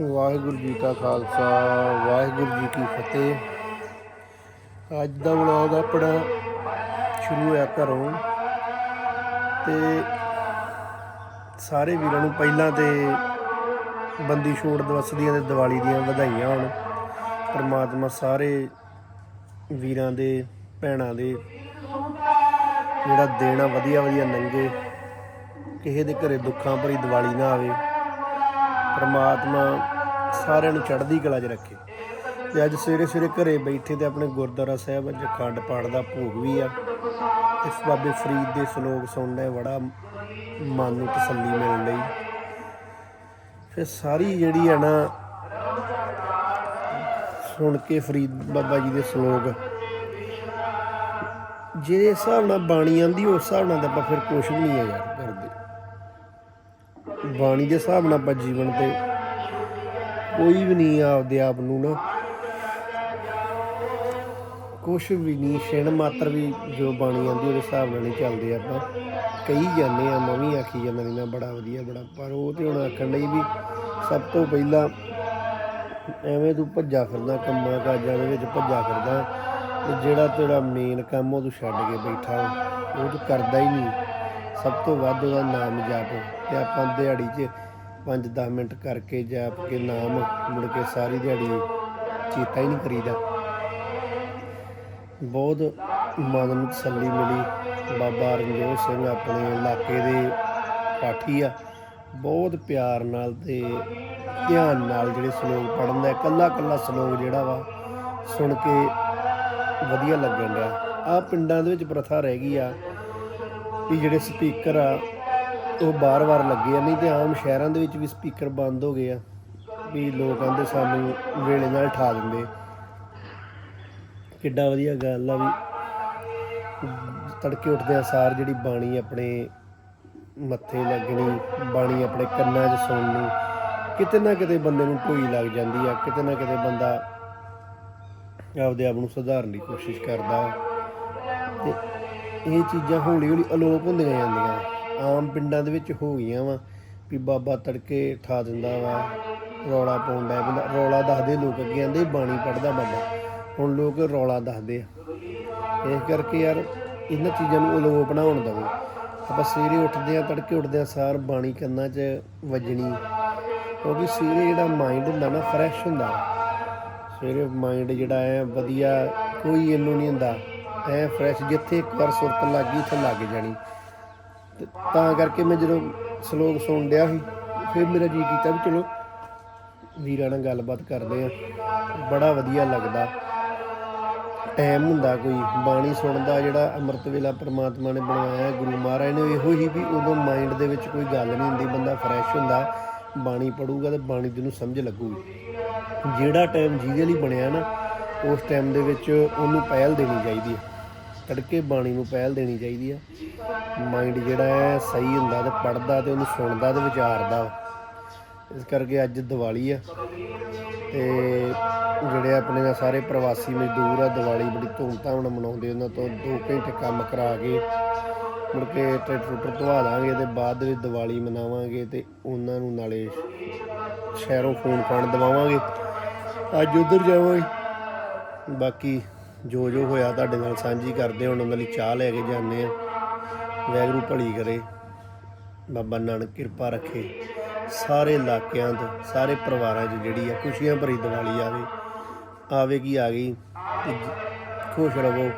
ਵਾਹਿਗੁਰੂ ਜੀ ਕਾ ਖਾਲਸਾ, ਵਾਹਿਗੁਰੂ ਜੀ ਕੀ ਫਤਿਹ। ਅੱਜ ਦਾ ਵਲੌਗ ਆਪਣਾ ਸ਼ੁਰੂ ਹੋਇਆ ਘਰੋਂ ਤੇ ਸਾਰੇ ਵੀਰਾਂ ਨੂੰ ਪਹਿਲਾਂ ਤੇ ਬੰਦੀ ਛੋੜ ਦਿਵਸ ਦੀਆਂ ਤੇ ਦੀਵਾਲੀ ਦੀਆਂ ਵਧਾਈਆਂ ਹੋਣ। ਪਰਮਾਤਮਾ ਸਾਰੇ ਵੀਰਾਂ ਦੇ, ਭੈਣਾਂ ਦੇ ਜਿਹੜਾ ਦੇਣਾ ਵਧੀਆ ਵਧੀਆ ਲੰਘੇ ਕਿਸੇ ਦੇ ਘਰੇ ਦੁੱਖਾਂ ਭਰੀ ਦੀਵਾਲੀ ਨਾ ਆਵੇ। ਪਰਮਾਤਮਾ ਸਾਰਿਆਂ ਨੂੰ ਚੜ੍ਹਦੀ ਕਲਾ 'ਚ ਰੱਖੇ। ਤੇ ਅੱਜ ਸਵੇਰੇ ਸਵੇਰੇ ਘਰੇ ਬੈਠੇ ਤੇ ਆਪਣੇ ਗੁਰਦੁਆਰਾ ਸਾਹਿਬ ਅੱਜ ਖੰਡ ਪਾਠ ਦਾ ਭੋਗ ਵੀ ਆ। ਇਸ ਬਾਬੇ ਫਰੀਦ ਦੇ ਸ਼ਲੋਕ ਸੁਣਦਾ ਬੜਾ ਮਨ ਨੂੰ ਤਸੱਲੀ ਮਿਲਣ ਲਈ ਫਿਰ ਸਾਰੀ ਜਿਹੜੀ ਆ ਨਾ ਸੁਣ ਕੇ ਫਰੀਦ ਬਾਬਾ ਜੀ ਦੇ ਸ਼ਲੋਕ ਜਿਹੜੇ ਹਿਸਾਬ ਨਾਲ ਬਾਣੀ ਆਂਦੀ ਉਸ ਹਿਸਾਬ ਨਾਲ ਤਾਂ ਆਪਾਂ ਫਿਰ ਕੁਝ ਵੀ ਨਹੀਂ ਆ ਯਾਰ ਕਰਦੇ। ਬਾਣੀ ਦੇ ਹਿਸਾਬ ਨਾਲ ਆਪਾਂ ਜੀਵਨ ਤੇ ਕੋਈ ਵੀ ਨਹੀਂ ਆਪਦੇ ਆਪ ਨੂੰ ਨਾ, ਕੁਛ ਵੀ ਨਹੀਂ, ਛਿਣ ਮਾਤਰ ਵੀ ਜੋ ਬਾਣੀ ਆਂਦੀ ਉਹਦੇ ਹਿਸਾਬ ਨਾਲ ਨਹੀਂ ਚੱਲਦੇ ਆਪਾਂ। ਕਈ ਜਾਂਦੇ ਆ, ਮੈਂ ਵੀ ਆਖੀ ਜਾਂਦਾ ਨਹੀਂ ਨਾ ਬੜਾ ਵਧੀਆ ਬੜਾ, ਪਰ ਉਹ ਤੇ ਹੁਣ ਆਖਣ ਲਈ ਵੀ ਸਭ ਤੋਂ ਪਹਿਲਾਂ ਐਵੇਂ ਤੂੰ ਭੱਜਾ ਫਿਰਦਾ, ਕੰਮਾਂ ਕਾਜਾਂ ਦੇ ਵਿੱਚ ਭੱਜਾ ਫਿਰਦਾ, ਤੇ ਜਿਹੜਾ ਤੇਰਾ ਮੇਨ ਕੰਮ ਉਹ ਤੂੰ ਛੱਡ ਕੇ ਬੈਠਾ ਉਹ ਤੂੰ ਕਰਦਾ ਹੀ ਨਹੀਂ। ਸਭ ਤੋਂ ਵੱਧ ਉਹਦਾ ਨਾਮ ਜਾਪ ਤੇ ਆਪਾਂ ਦਿਹਾੜੀ 'ਚ 5-10 ਮਿੰਟ ਕਰਕੇ ਜਾਪ ਕੇ ਨਾਮ ਮੁੜ ਕੇ ਸਾਰੀ ਦਿਹਾੜੀ ਚੇਤਾ ਹੀ ਨਹੀਂ ਕਰੀਦਾ। ਬਹੁਤ ਮਨ ਨੂੰ ਤਸੱਲੀ ਮਿਲੀ ਬਾਬਾ ਰਣਜੋਤ ਸਿੰਘ ਆਪਣੇ ਇਲਾਕੇ ਦੇ ਪਾਠੀ ਆ। ਬਹੁਤ ਪਿਆਰ ਨਾਲ ਤੇ ਧਿਆਨ ਨਾਲ ਜਿਹੜੇ ਸ਼ਲੋਕ ਪੜਨ ਦਾ, ਇਕੱਲਾ ਇਕੱਲਾ ਸ਼ਲੋਕ ਜਿਹੜਾ ਵਾ, ਸੁਣ ਕੇ ਵਧੀਆ ਲੱਗਣ ਡਿਆ। ਆ ਪਿੰਡਾਂ ਦੇ ਵਿੱਚ ਪ੍ਰਥਾ ਰਹਿ ਗਈ ਆ। ਵੀ ਜਿਹੜੇ ਸਪੀਕਰ ਆ, ਉਹ ਬਾਰ-ਬਾਰ ਲੱਗੇ ਆ। ਨਹੀਂ ਤੇ ਆਮ ਸ਼ਹਿਰਾਂ ਦੇ ਵਿੱਚ ਵੀ ਸਪੀਕਰ ਬੰਦ ਹੋ ਗਏ ਆ, ਵੀ ਲੋਕ ਕਹਿੰਦੇ ਸਾਨੂੰ ਵੇਲੇ ਨਾਲ ਠਾ ਦਿੰਦੇ। ਕਿੱਡਾ ਵਧੀਆ ਗੱਲ ਆ ਵੀ ਤੜਕੇ ਉੱਠਦੇ ਆ ਸਾਰ ਜਿਹੜੀ ਬਾਣੀ ਆਪਣੇ ਮੱਥੇ ਲੱਗਣੀ, ਬਾਣੀ ਆਪਣੇ ਕੰਨਾਂ 'ਚ ਸੁਣਨੀ, ਕਿਤੇ ਨਾ ਕਿਤੇ ਬੰਦੇ ਨੂੰ ਢੋਈ ਲੱਗ ਜਾਂਦੀ ਆ, ਕਿਤੇ ਨਾ ਕਿਤੇ ਬੰਦਾ ਆਪਦੇ ਆਪ ਨੂੰ ਸੁਧਾਰਨ ਦੀ ਕੋਸ਼ਿਸ਼ ਕਰਦਾ। ਤੇ ਇਹ ਚੀਜ਼ਾਂ ਹੌਲੀ ਹੌਲੀ ਅਲੋਪ ਹੁੰਦੀਆਂ ਜਾਂਦੀਆਂ। ਆਮ ਪਿੰਡਾਂ ਦੇ ਵਿੱਚ ਹੋ ਗਈਆਂ ਵਾ ਵੀ ਬਾਬਾ ਤੜਕੇ ਠਾ ਦਿੰਦਾ ਵਾ, ਰੌਲਾ ਪਾਉਂਦਾ ਬੰਦਾ ਰੌਲਾ ਦੱਸਦੇ ਲੋਕ ਅੱਗੇ ਆਂਦੇ ਬਾਣੀ ਪੜਦਾ ਬਾਬਾ। ਹੁਣ ਲੋਕ ਰੌਲਾ ਦੱਸਦੇ ਆ। ਇਸ ਕਰਕੇ ਯਾਰ ਇਹਨਾਂ ਚੀਜ਼ਾਂ ਨੂੰ ਅਲੋਪ ਨਾ ਹੋਣ ਦਵੋ। ਆਪਾਂ ਸਵੇਰੇ ਉੱਠਦੇ ਆ, ਤੜਕੇ ਉੱਠਦੇ ਆ, ਸਾਰ ਬਾਣੀ ਕੰਨਾਂ 'ਚ ਵੱਜਣੀ। ਕਿਉਂਕਿ ਸਵੇਰੇ ਜਿਹੜਾ ਮਾਈਂਡ ਹੁੰਦਾ ਨਾ, ਫਰੈਸ਼ ਹੁੰਦਾ। ਸਵੇਰੇ ਮਾਈਂਡ ਜਿਹੜਾ ਹੈ ਵਧੀਆ, ਕੋਈ ਇਹਨੂੰ ਨਹੀਂ ਹੁੰਦਾ। ਐ ਫਰੈਸ਼ ਜਿੱਥੇ ਇੱਕ ਵਾਰ ਸੁਰਤ ਲੱਗ ਗਈ ਉੱਥੇ ਲੱਗ ਜਾਣੀ। ਤੇ ਤਾਂ ਕਰਕੇ ਮੈਂ ਜਦੋਂ ਸ਼ਲੋਕ ਸੁਣ ਲਿਆ ਸੀ, ਫਿਰ ਮੇਰਾ ਜੀ ਕੀਤਾ ਵੀ ਚਲੋ ਵੀਰਾਂ ਨਾਲ ਗੱਲਬਾਤ ਕਰਦੇ ਆ। ਬੜਾ ਵਧੀਆ ਲੱਗਦਾ। ਟਾਈਮ ਹੁੰਦਾ ਕੋਈ, ਬਾਣੀ ਸੁਣਦਾ ਜਿਹੜਾ ਅੰਮ੍ਰਿਤ ਵੇਲਾ ਪ੍ਰਮਾਤਮਾ ਨੇ ਬਣਾਇਆ ਗੁਰੂ ਮਹਾਰਾਜ ਨੇ ਇਹੋ ਹੀ ਵੀ ਉਦੋਂ ਮਾਈਂਡ ਦੇ ਵਿੱਚ ਕੋਈ ਗੱਲ ਨਹੀਂ ਹੁੰਦੀ, ਬੰਦਾ ਫਰੈਸ਼ ਹੁੰਦਾ, ਬਾਣੀ ਪੜੂਗਾ ਤੇ ਬਾਣੀ ਦੀ ਨੂੰ ਸਮਝ ਲੱਗੂਗੀ। ਜਿਹੜਾ ਟਾਈਮ ਜਿਹਦੇ ਲਈ ਬਣਿਆ ਨਾ, ਉਸ ਟਾਈਮ ਦੇ ਵਿੱਚ ਉਹਨੂੰ ਪਹਿਲ ਦੇਣੀ ਚਾਹੀਦੀ ਹੈ। ਤੜਕੇ ਬਾਣੀ ਨੂੰ ਪਹਿਲ ਦੇਣੀ ਚਾਹੀਦੀ ਆ। ਮਾਈਂਡ ਜਿਹੜਾ ਹੈ ਸਹੀ ਹੁੰਦਾ ਤੇ ਪੜਦਾ ਤੇ ਉਹਨੂੰ ਸੁਣਦਾ ਤੇ ਵਿਚਾਰਦਾ। ਇਸ ਕਰਕੇ ਅੱਜ ਦੀਵਾਲੀ ਆ। ਤੇ ਜਿਹੜੇ ਆਪਣੇ ਨਾਲ ਸਾਰੇ ਪ੍ਰਵਾਸੀ ਮਜ਼ਦੂਰ ਆ, ਦੀਵਾਲੀ ਬੜੀ ਧੂਮਧਾਮ ਨਾਲ ਮਨਾਉਂਦੇ ਉਹਨਾਂ ਤੋਂ 2 ਘੰਟੇ ਕੰਮ ਕਰਾ ਕੇ ਮੁੜ ਕੇ ਟਰੈਕਟਰ ਟਰੂਕਟਰ ਧਵਾ ਦਾਂਗੇ ਤੇ ਬਾਅਦ ਦੇ ਵਿੱਚ ਦੀਵਾਲੀ ਮਨਾਵਾਂਗੇ ਤੇ ਉਹਨਾਂ ਨੂੰ ਨਾਲੇ ਸ਼ਹਿਰੋਂ ਫੋਨ ਫਾਨ ਦਵਾਵਾਂਗੇ। ਅੱਜ ਉਧਰ ਜਾਵਾਂਗੇ ਬਾਕੀ ਜੋ ਜੋ ਹੋਇਆ ਤੁਹਾਡੇ ਨਾਲ ਸਾਂਝੀ ਕਰਦੇ ਹੁਣ ਉਹਨਾਂ ਲਈ ਚਾਹ ਲੈ ਕੇ ਜਾਂਦੇ ਆ ਵੈਗਰੂ ਭਲੀ ਕਰੇ। ਬਾਬਾ ਨਾਨਕ ਕਿਰਪਾ ਰੱਖੇ। ਸਾਰੇ ਇਲਾਕਿਆਂ 'ਚ ਸਾਰੇ ਪਰਿਵਾਰਾਂ 'ਚ ਜਿਹੜੀ ਆ ਖੁਸ਼ੀਆਂ ਭਰੀ ਦੀਵਾਲੀ ਆਵੇ ਆਵੇਗੀ ਆ ਗਈ, ਤੇ ਖੁਸ਼ ਰਹੋ,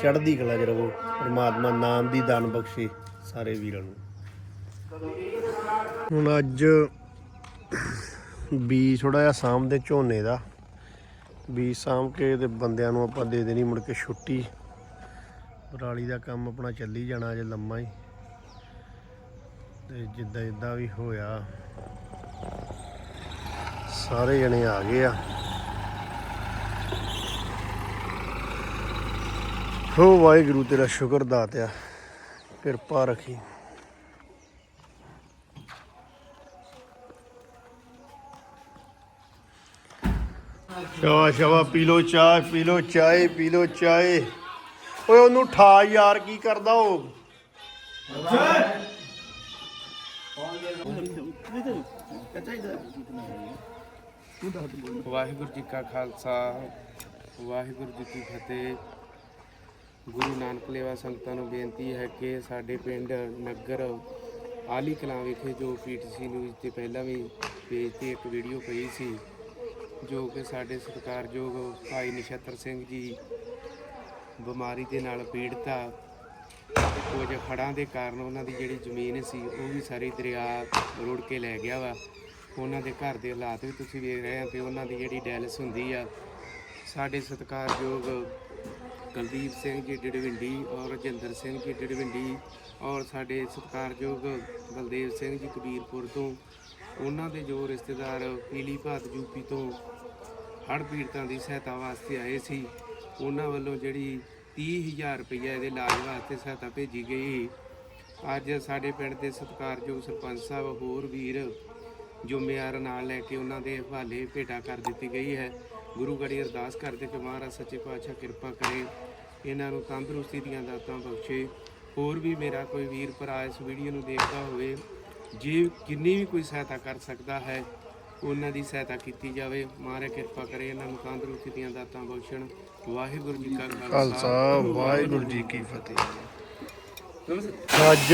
ਚੜ੍ਹਦੀ ਕਲਾ 'ਚ ਰਹੋ, ਪਰਮਾਤਮਾ ਨਾਮ ਦੀ ਦਾਨ ਬਖਸ਼ੇ ਸਾਰੇ ਵੀਰਾਂ ਨੂੰ। ਹੁਣ ਅੱਜ ਬੀ ਥੋੜਾ ਜਿਹਾ ਸਾਹਮਣੇ ਝੋਨੇ ਦਾ ਬੀ ਸਾਂਭ ਕੇ ਤੇ ਬੰਦਿਆਂ ਨੂੰ ਆਪਾਂ ਦੇ ਦੇਣੀ ਮੁੜ ਕੇ ਛੁੱਟੀ। ਪਰਾਲੀ ਦਾ ਕੰਮ ਆਪਣਾ ਚੱਲੀ ਜਾਣਾ ਜੇ ਲੰਮਾ ਹੀ। ਤੇ ਜਿੱਦਾਂ ਜਿੱਦਾਂ ਵੀ ਹੋਇਆ, ਸਾਰੇ ਜਣੇ ਆ ਗਏ ਆ। ਹੋ ਵਾਹਿਗੁਰੂ ਤੇਰਾ ਸ਼ੁਕਰ ਦਾਤਿਆ ਕਿਰਪਾ ਰੱਖੀ। ਸ਼ਾਵਾ ਸ਼ਾਵਾ, ਪੀ ਲੋ ਚਾਹ, ਪੀ ਲੋ ਚਾਹ, ਪੀ ਲੋ ਚਾਹ। ਓਏ, ਉਹਨੂੰ ਠਾ ਯਾਰ, ਕੀ ਕਰਦਾ ਉਹ? ਵਾਹਿਗੁਰੂ ਜੀ ਕਾ ਖਾਲਸਾ, ਵਾਹਿਗੁਰੂ ਜੀ ਕੀ ਫਤਿਹ। ਗੁਰੂ ਨਾਨਕ ਲੇਵਾ ਸੰਗਤਾਂ ਨੂੰ ਬੇਨਤੀ ਹੈ ਕਿ ਸਾਡੇ ਪਿੰਡ ਨਗਰ ਆਲੀ ਕਲਾਂ ਵਿਖੇ ਜੋ ਪੀਟੀਸੀ ਨਿਊਜ਼ ਤੇ ਪਹਿਲਾਂ ਵੀ ਪੇਜ ਤੇ ਇੱਕ ਵੀਡੀਓ ਪਈ ਸੀ ਜੋ ਕਿ ਸਾਡੇ ਸਤਿਕਾਰਯੋਗ ਭਾਈ ਨਛੱਤਰ ਸਿੰਘ ਜੀ ਬਿਮਾਰੀ ਦੇ ਨਾਲ ਪੀੜਤ ਆ, ਕੁਝ ਖੜਾਂ ਦੇ ਕਾਰਨ ਉਹਨਾਂ ਦੀ ਜਿਹੜੀ ਜ਼ਮੀਨ ਸੀ, ਉਹ ਵੀ ਸਾਰੀ ਦਰਿਆ ਰੁੜ ਕੇ ਲੈ ਗਿਆ ਵਾ। ਉਹਨਾਂ ਦੇ ਘਰ ਦੇ ਹਾਲਾਤ ਵੀ ਤੁਸੀਂ ਵੇਖ ਰਹੇ ਆ ਤੇ ਉਹਨਾਂ ਦੀ ਜਿਹੜੀ ਡੈਲਿਸ ਹੁੰਦੀ ਆ, ਸਾਡੇ ਸਤਿਕਾਰਯੋਗ ਕੁਲਦੀਪ ਸਿੰਘ ਜੀ ਡੜਵਿੰਡੀ ਔਰ ਰਜਿੰਦਰ ਸਿੰਘ ਜੀ ਡੜਵਿੰਡੀ ਔਰ ਸਾਡੇ ਸਤਿਕਾਰਯੋਗ ਬਲਦੇਵ ਸਿੰਘ ਜੀ ਕਬੀਰਪੁਰ ਤੋਂ ਉਹਨਾਂ ਦੇ ਜੋ ਰਿਸ਼ਤੇਦਾਰ ਪੀਲੀ ਭਾਤ ਯੂਪੀ ਤੋਂ ਹੜ੍ਹ ਪੀੜਤਾਂ ਦੀ ਸਹਾਇਤਾ ਵਾਸਤੇ ਆਏ ਸੀ, ਉਹਨਾਂ ਵੱਲੋਂ ਜਿਹੜੀ 30000 ਰੁਪਈਆ ਇਹਦੇ ਇਲਾਜ ਵਾਸਤੇ ਸਹਾਇਤਾ ਭੇਜੀ ਗਈ। ਅੱਜ ਸਾਡੇ ਪਿੰਡ ਦੇ ਸਤਿਕਾਰਯੋਗ ਸਰਪੰਚ ਸਾਹਿਬ ਹੋਰ ਵੀਰ ਜ਼ਿੰਮੇਵਾਰ ਨਾਲ ਲੈ ਕੇ ਉਹਨਾਂ ਦੇ ਹਵਾਲੇ ਭੇਟਾ ਕਰ ਦਿੱਤੀ ਗਈ ਹੈ। ਗੁਰੂ ਗੜੀ ਅਰਦਾਸ ਕਰਦੇ ਕਿ ਮਹਾਰਾਜ ਸੱਚੇ ਪਾਤਸ਼ਾਹ ਕਿਰਪਾ ਕਰੇ, ਇਹਨਾਂ ਨੂੰ ਤੰਦਰੁਸਤੀ ਦੀਆਂ ਦਾਤਾਂ ਬਖਸ਼ੇ। ਹੋਰ ਵੀ ਮੇਰਾ ਕੋਈ ਵੀਰ ਭਰਾ ਇਸ ਵੀਡੀਓ ਨੂੰ ਦੇਖਦਾ ਹੋਵੇ ਜੇ ਕਿੰਨੀ ਵੀ ਕੋਈ ਸਹਾਇਤਾ ਕਰ ਸਕਦਾ ਹੈ ਉਹਨਾਂ ਦੀ ਸਹਾਇਤਾ ਕੀਤੀ ਜਾਵੇ। ਮਹਾਰਾਜ ਕਿਰਪਾ ਕਰੇ ਇਹਨਾਂ ਨੂੰ ਤੰਦਰੁਸਤੀ ਦੀਆਂ ਦਾਤਾਂ ਬਖਸ਼ਣ। ਵਾਹਿਗੁਰੂ ਜੀ ਕਾ ਖਾਲਸਾ। ਵਾਹਿਗੁਰੂ ਜੀ ਕੀ ਫਤਿਹ। ਅੱਜ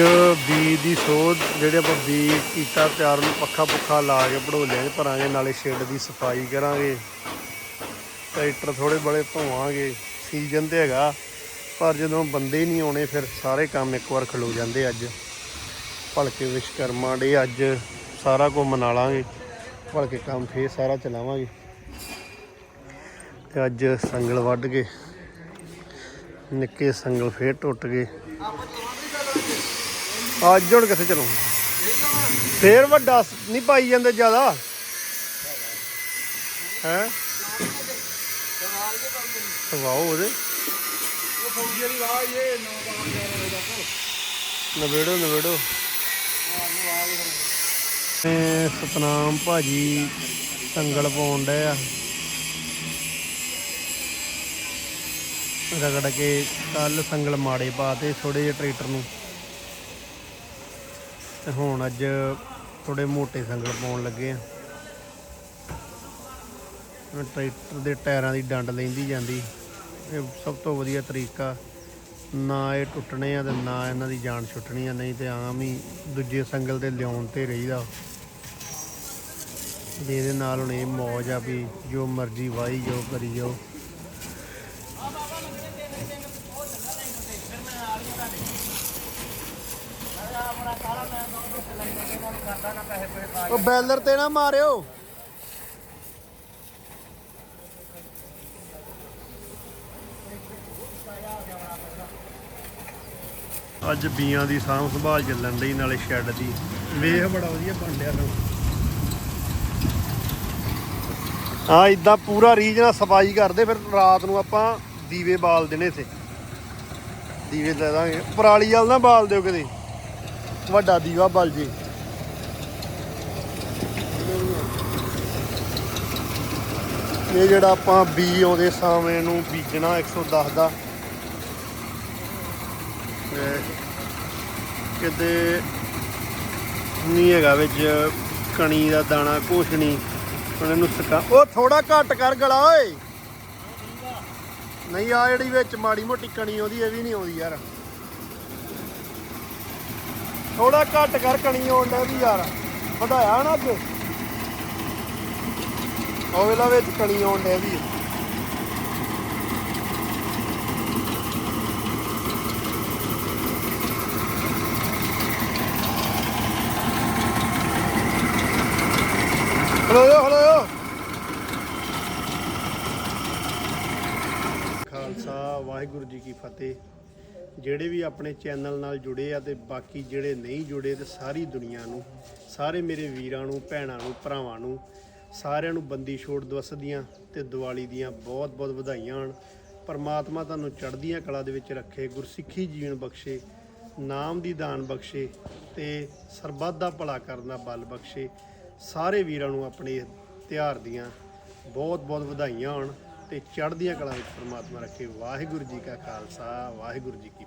ਬੀਜ ਦੀ ਸੋਧ ਜਿਹੜੇ ਆਪਾਂ ਬੀਜ ਕੀਤਾ ਤਿਆਰ ਨੂੰ ਪੱਖਾ ਪੁੱਖਾ ਲਾ ਕੇ ਭੜੋਲਿਆਂ 'ਚ ਭਰਾਂਗੇ ਨਾਲੇ ਸ਼ੈੱਡ ਦੀ ਸਫ਼ਾਈ ਕਰਾਂਗੇ। ਟਰੈਕਟਰ ਥੋੜੇ ਬੜੇ ਧੋਵਾਂਗੇ ਸੀਜ਼ਨ ਤੇ ਹੈਗਾ ਪਰ ਜਦੋਂ ਬੰਦੇ ਨਹੀਂ ਆਉਣੇ ਫਿਰ ਸਾਰੇ ਕੰਮ ਇੱਕ ਵਾਰ ਖਲੋ ਜਾਂਦੇ ਅੱਜ। ਭਲਕੇ ਵਿਸ਼ਕਰਮਾ ਡੇ ਅੱਜ ਸਾਰਾ ਕੁਝ ਮਨਾ ਲਾਂਗੇ। ਭਲਕੇ ਕੰਮ ਫੇਰ ਸਾਰਾ ਚਲਾਵਾਂਗੇ। ਤੇ ਅੱਜ ਸੰਗਲ ਵੱਢ ਕੇ ਨਿੱਕੇ ਸੰਗਲ ਫੇਰ ਟੁੱਟ ਗਏ। ਅੱਜ ਹੁਣ ਕਿੱਥੇ ਚਲਾਉਂ ਫੇਰ ਵੱਡਾ ਨਹੀਂ ਪਾਈ ਜਾਂਦੇ ਜ਼ਿਆਦਾ। ਹੈ? ਵਾਓ ਉਹਦੇ। ਨਵੇੜੋ ਨਵੇੜੋ। ਤੇ ਸਤਨਾਮ ਭਾਜੀ ਸੰਗਲ ਪਾਉਣ ਡੇ ਆ। ਰਗੜ ਕੇ ਕੱਲ ਸੰਗਲ ਮਾੜੇ ਪਾਤੇ ਥੋੜੇ ਜਿਹੇ ਟਰੈਕਟਰ ਨੂੰ। ਤੇ ਹੁਣ ਅੱਜ ਥੋੜੇ ਮੋਟੇ ਸੰਗਲ ਪਾਉਣ ਲੱਗੇ ਆ। ਟਰੈਕਟਰ ਦੇ ਟਾਇਰਾਂ ਦੀ ਡੰਡ ਲੈਂਦੀ ਜਾਂਦੀ। ਇਹ ਸਭ ਤੋਂ ਵਧੀਆ ਤਰੀਕਾ ਨਾ ਇਹ ਟੁੱਟਣੇ ਆ ਤੇ ਨਾ ਇਹਨਾਂ ਦੀ ਜਾਨ ਛੁੱਟਣੀ ਆ, ਨਹੀਂ ਤੇ ਆਮ ਹੀ ਦੂਜੇ ਸੰਗਲ ਤੇ ਲਿਆਉਣ ਤੇ ਰਹੀਦਾ। ਤੇ ਨਾਲ ਹੁਣ ਇਹ ਮੌਜ ਆ ਵੀ ਜੋ ਮਰਜ਼ੀ ਵਾਹੀ ਜੋ ਕਰੀ ਜਾਓ। ਉਹ ਬੈਲਰ ਤੇ ਨਾ ਮਾਰਿਓ। ਅੱਜ ਬੀਆਂ ਦੀ ਸਾਂਭ ਸੰਭਾਲ ਚੱਲਣ ਲਈ ਨਾਲੇ ਸ਼ੈੱਡ ਦੀ। ਵੇਖ ਬੜਾ ਵਧੀਆ ਬਣ ਰਿਹਾ ਨਾ ਹਾਂ ਇਦਾਂ ਪੂਰਾ ਰੀਜ ਨਾਲ ਸਫ਼ਾਈ ਕਰਦੇ, ਫਿਰ ਰਾਤ ਨੂੰ ਆਪਾਂ ਦੀਵੇ ਬਾਲ ਦੇਣੇ ਇੱਥੇ। ਦੀਵੇ ਲੈ ਦਾਂਗੇ। ਪਰਾਲੀ ਵਾਲ ਨਾ ਬਾਲ ਦਿਓ ਕਿਤੇ ਵੱਡਾ ਦੀਵਾ ਬਲ ਜੇ। ਇਹ ਜਿਹੜਾ ਆਪਾਂ ਬੀ ਆਉਂਦੇ ਸਾਵੇਂ ਨੂੰ ਬੀਜਣਾ 110 ਦਾ। ਕਿਤੇ ਨਹੀਂ ਹੈਗਾ ਵਿੱਚ ਕਣੀ ਦਾ ਦਾਣਾ, ਕੁਛ ਨਹੀਂ। ਉਹਨਾਂ ਨੂੰ ਸੁਕਾ ਉਹ ਥੋੜਾ ਘੱਟ ਕਰ ਗਲਾ, ਓਏ। ਨਹੀਂ ਆ ਜਿਹੜੀ ਵਿੱਚ ਮਾੜੀ ਮੋਟੀ ਕਣੀ ਆਉਂਦੀ, ਇਹ ਵੀ ਨਹੀਂ ਆਉਂਦੀ ਯਾਰ। ਥੋੜਾ ਘੱਟ ਕਰ ਕਣੀ ਆਉਣ ਦਾ ਵੀ ਯਾਰ। ਵਧਾਇਆ ਨਾ ਅੱਜ। ਉਹ ਵੇਲਾ ਵਿੱਚ ਕਣੀ ਆਉਣ ਡਿਆ ਵੀ। ਹਲੋਇਓ ਹਲੋਇਓ ਖਾਲਸਾ, ਵਾਹਿਗੁਰੂ ਜੀ ਕੀ ਫਤਿਹ। ਜਿਹੜੇ ਵੀ ਆਪਣੇ ਚੈਨਲ ਨਾਲ ਜੁੜੇ ਆ ਤੇ ਬਾਕੀ ਜਿਹੜੇ ਨਹੀਂ ਜੁੜੇ ਤੇ ਸਾਰੀ ਦੁਨੀਆ ਨੂੰ, ਸਾਰੇ ਮੇਰੇ ਵੀਰਾਂ ਨੂੰ, ਭੈਣਾਂ ਨੂੰ, ਭਰਾਵਾਂ ਨੂੰ, ਸਾਰਿਆਂ ਨੂੰ ਬੰਦੀ ਛੋੜ ਦਿਵਸ ਦੀਆਂ ਤੇ ਦੀਵਾਲੀ ਦੀਆਂ ਬਹੁਤ-ਬਹੁਤ ਵਧਾਈਆਂ ਹਨ। ਪਰਮਾਤਮਾ ਤੁਹਾਨੂੰ ਚੜ੍ਹਦੀਆਂ ਕਲਾ ਦੇ ਵਿੱਚ ਰੱਖੇ, ਗੁਰਸਿੱਖੀ ਜੀਵਨ ਬਖਸ਼ੇ, ਨਾਮ ਦੀ ਦਾਨ ਬਖਸ਼ੇ ਤੇ ਸਰਬੱਤ ਦਾ ਭਲਾ ਕਰਨ ਦਾ ਬਲ ਬਖਸ਼ੇ। ਸਾਰੇ ਵੀਰਾਂ ਨੂੰ ਆਪਣੇ ਤਿਉਹਾਰ ਦੀਆਂ ਬਹੁਤ-ਬਹੁਤ ਵਧਾਈਆਂ ਹੋਣ ਤੇ ਚੜ੍ਹਦੀਆਂ ਕਲਾ ਵਿੱਚ ਪਰਮਾਤਮਾ ਰੱਖੇ। ਵਾਹਿਗੁਰੂ ਜੀ ਕਾ ਖਾਲਸਾ, ਵਾਹਿਗੁਰੂ ਜੀ ਕੀ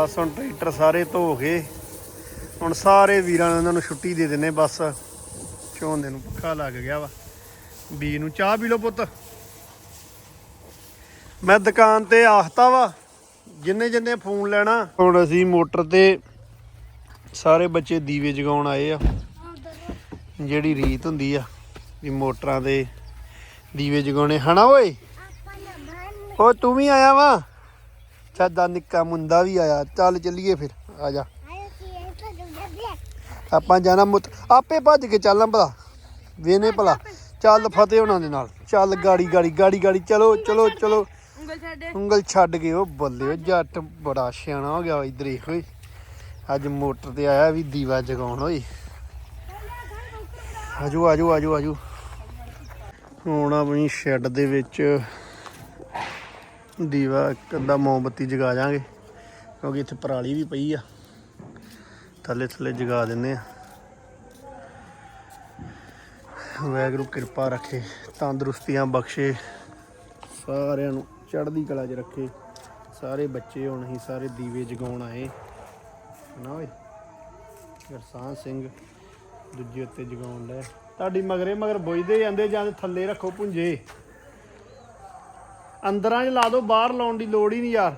ਬਸ ਹੁਣ ਟਰੈਕਟਰ ਸਾਰੇ ਧੋ ਗਏ ਹੁਣ ਸਾਰੇ ਵੀਰਾਂ ਨੂੰ ਇਹਨਾਂ ਨੂੰ ਛੁੱਟੀ ਦੇ ਦਿੰਨੇ ਬਸ। ਝੋਨੇ ਨੂੰ ਪੱਖਾ ਲੱਗ ਗਿਆ ਵਾ। ਬੀ ਨੂੰ ਚਾਹ ਪੀ ਲਓ ਪੁੱਤ। ਮੈਂ ਦੁਕਾਨ ਤੇ ਆਖਤਾ ਵਾ ਜਿੰਨੇ ਜਿੰਨੇ ਫੋਨ ਲੈਣਾ। ਹੁਣ ਅਸੀਂ ਮੋਟਰ ਤੇ ਸਾਰੇ ਬੱਚੇ ਦੀਵੇ ਜਗਾਉਣ ਆਏ ਆ। ਜਿਹੜੀ ਰੀਤ ਹੁੰਦੀ ਆ ਵੀ ਮੋਟਰਾਂ ਦੇ ਦੀਵੇ ਜਗਾਉਣੇ। ਹਨਾ ਓਏ? ਓ ਤੂੰ ਵੀ ਆਇਆ ਵਾ? ਚੱਦਾ ਨਿੱਕਾ ਮੁੰਡਾ ਵੀ ਆਇਆ। ਚੱਲ ਚੱਲੀਏ ਫਿਰ ਆ ਜਾ। ਆਪਾਂ ਜਾਣਾ ਮੁੱਤ ਆਪੇ ਭੱਜ ਕੇ ਚੱਲਾਂ ਭਲਾ। ਵੇਨੇ ਭਲਾ। ਚੱਲ ਫਤਿਹ ਉਹਨਾਂ ਦੇ ਨਾਲ। ਚੱਲ ਗਾੜੀ ਗਾੜੀ ਗਾੜੀ ਗਾੜੀ। ਚਲੋ ਚਲੋ ਚਲੋ। ਉਂਗਲ ਛੱਡੇ ਕੇ ਉਹ ਬੱਲੇ ਉਹ ਜੱਟ ਬੜਾ ਸਿਆਣਾ ਹੋ ਗਿਆ ਇਧਰ ਇਹ ਓਏ ਅੱਜ ਮੋਟਰ ਤੇ ਆਇਆ ਵੀ ਦੀਵਾ ਜਗਾਉਣ ਓਏ। ਆਜੋ ਆਜੋ ਆਜੋ ਆਜੋ। ਹੁਣ ਆਪਣੀ ਸ਼ੈੱਡ ਦੇ ਵਿੱਚ ਦੀਵਾ ਇੱਕ ਅੱਧਾ ਮੋਮਬੱਤੀ ਜਗਾ ਜਾਾਂਗੇ, ਕਿਉਂਕਿ ਇੱਥੇ ਪਰਾਲੀ ਵੀ ਪਈ ਆ। ਥੱਲੇ ਥੱਲੇ ਜਗਾ ਦਿੰਨੇ ਆ। ਵੈਗਰੂ ਕਿਰਪਾ ਰੱਖੇ, ਤੰਦਰੁਸਤੀਆਂ ਬਖਸ਼ੇ, ਸਾਰਿਆਂ ਨੂੰ ਚੜ੍ਹਦੀ ਕਲਾ 'ਚ ਰੱਖੇ। ਸਾਰੇ ਬੱਚੇ ਹੁਣ ਹੀ ਸਾਰੇ ਦੀਵੇ ਜਗਾਉਣ ਆਏ। ਨਾ ਓਏ? ਗਰਸਾਨ ਸਿੰਘ ਦੂਜੇ ਉੱਤੇ ਜਗਾਉਣ ਲੈ ਤੁਹਾਡੀ ਮਗਰੇ ਮਗਰ ਬੁਝਦੇ ਜਾਂਦੇ ਜਾਂ ਥੱਲੇ ਰੱਖੋ ਪੁੰਜੇ ਅੰਦਰਾਂ 'ਚ ਲਾ ਦਿਓ, ਬਾਹਰ ਲਾਉਣ ਦੀ ਲੋੜ ਹੀ ਨਹੀਂ ਯਾਰ।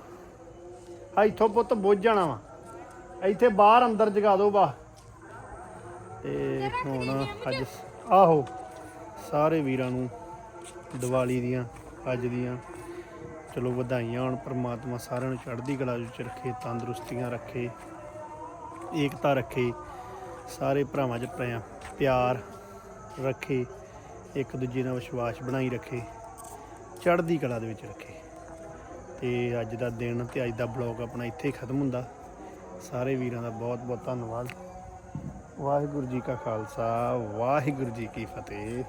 ਆ ਇੱਥੋਂ ਪੁੱਤ ਬੁੱਝ ਜਾਣਾ ਵਾ। ਇੱਥੇ ਬਾਹਰ ਅੰਦਰ ਜਗਾ ਦਿਓ ਬਾ ਤੇ ਹੁਣ ਅੱਜ ਆਹੋ, ਸਾਰੇ ਵੀਰਾਂ ਨੂੰ ਦੀਵਾਲੀ ਦੀਆਂ, ਅੱਜ ਦੀਆਂ, ਚਲੋ ਵਧਾਈਆਂ ਹੋਣ, ਪ੍ਰਮਾਤਮਾ ਸਾਰਿਆਂ ਨੂੰ ਚੜ੍ਹਦੀ ਕਲਾ ਵਿੱਚ ਰੱਖੇ, ਤੰਦਰੁਸਤੀਆਂ ਰੱਖੇ, ਏਕਤਾ ਰੱਖੇ, ਸਾਰੇ ਭਰਾਵਾਂ 'ਚ ਪਿਆ, ਪਿਆਰ ਰੱਖੇ, ਇੱਕ ਦੂਜੇ ਨਾਲ ਵਿਸ਼ਵਾਸ ਬਣਾਈ ਰੱਖੇ। ਚੜ੍ਹਦੀ ਕਲਾ ਦੇ ਵਿੱਚ ਰੱਖੇ। ਤੇ ਅੱਜ ਦਾ ਦਿਨ ਤੇ ਅੱਜ ਦਾ ਬਲੌਗ ਆਪਣਾ ਇੱਥੇ ਹੀ ਖਤਮ ਹੁੰਦਾ। ਸਾਰੇ ਵੀਰਾਂ ਦਾ ਬਹੁਤ ਬਹੁਤ ਧੰਨਵਾਦ। ਵਾਹਿਗੁਰੂ ਜੀ ਕਾ ਖਾਲਸਾ, ਵਾਹਿਗੁਰੂ ਜੀ ਕੀ ਫਤਿਹ।